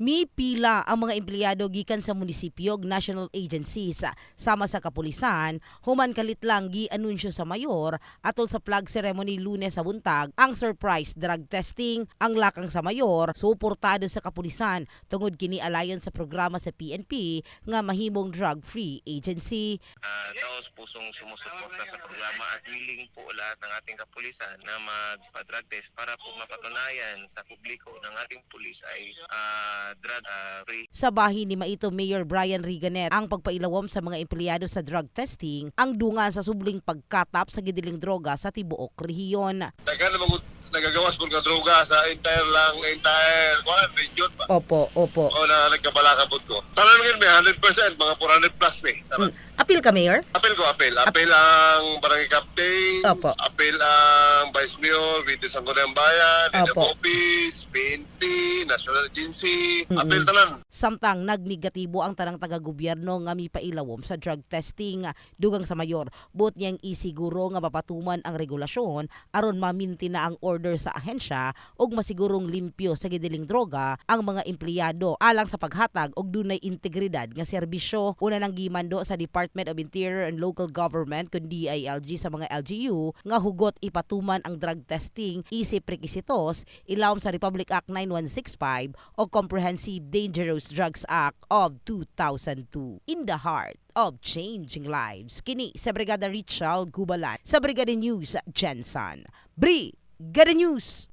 Mi pila ang mga empleyado gikan sa munisipyo ug national agencies sama sa kapulisan human kalit lang gi-anunsyo sa mayor atol sa flag ceremony Lunes sa buntag ang surprise drug testing ang lakang sa mayor suportado sa kapulisan tungod kini alayon sa programa sa PNP nga mahimong drug-free agency. uh, taos pusong sumusuporta sa programa at willing po lahat ng ating kapulisan na magpa-drug test para po mapatunayan sa publiko ng ating pulis ay drug ah, free. Sa bahin ni Maito Mayor Brian Riganet ang pagpailawom sa mga empleyado sa drug testing ang dungan sa subling pagkatap sa gidiling droga sa tibuok rehiyon. Daghan magud nagagawas po nga droga sa entire lang entire kuan region ba Opo, opo. o na nagkabalaka po ko tanan ngin may 100% mga 400 plus ni Tanan. Apil ka, Mayor? apel ko apel apel ang barangay captain Opo. apel ang vice mayor Vitis ang Gunang Bayan Opo. office national agency Mm-mm. apel tanan Samtang nagnegatibo ang tanang taga-gobyerno nga mipailawom sa drug testing dugang sa mayor. But niyang isiguro nga mapatuman ang regulasyon aron maminti na ang order sa ahensya ug masigurong limpyo sa gidiling droga ang mga empleyado alang sa paghatag og dunay integridad nga serbisyo. Una nang gimando sa Department of Interior and Local Government kun DILG sa mga LGU nga hugot ipatuman ang drug testing isip requisitos ilawom sa Republic Act 9165 o Comprehensive Dangerous Drugs Act of 2002 in the heart of changing lives. Kini sa Brigada Richard Gubalan sa Brigada News Jensen. Brigada News!